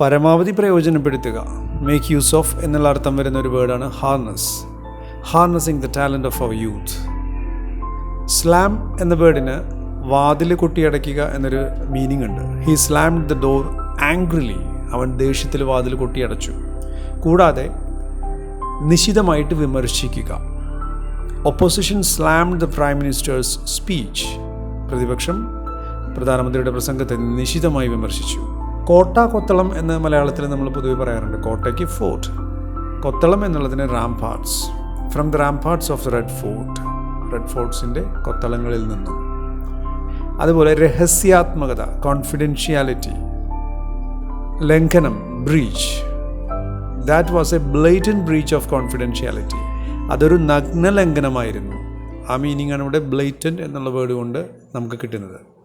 പരമാവധി പ്രയോജനപ്പെടുത്തുക. Make use of എന്നുള്ള അർത്ഥം വരുന്ന ഒരു വേർഡാണ് harness harnessing the talent of our youth slam എന്ന വേർഡിന് വാതിൽ കൊട്ടിയടയ്ക്കുക എന്നൊരു മീനിങ് ഉണ്ട്. He slammed the door angrily അവൻ ദേഷ്യത്തിൽ വാതിൽ കൊട്ടിയടച്ചു കൂടാതെ നിശിതമായിട്ട് വിമർശിക്കുക. Opposition slammed the prime minister's speech പ്രതിപക്ഷം പ്രധാനമന്ത്രിയുടെ പ്രസംഗത്തെ നിശിതമായി വിമർശിച്ചു. കോട്ട കൊത്തളം എന്ന് മലയാളത്തിൽ നമ്മൾ പൊതുവെ പറയാറുണ്ട്. കോട്ടയ്ക്ക് ഫോർട്ട് കൊത്തളം എന്നുള്ളതിന് ramparts from the ramparts of Red Fort Red ഫോർട്ട്സിന്റെ കൊത്തളങ്ങളിൽ നിന്നും. അതുപോലെ രഹസ്യാത്മകത കോൺഫിഡൻഷ്യാലിറ്റി ലംഘനം breach that was a blatant breach of confidentiality അതൊരു നഗ്നലംഘനമായിരുന്നു. ആ മീനിങ്ങാണ് ഇവിടെ ബ്ലേറ്റൻ എന്നുള്ള വേർഡ് കൊണ്ട് നമുക്ക് കിട്ടുന്നത്.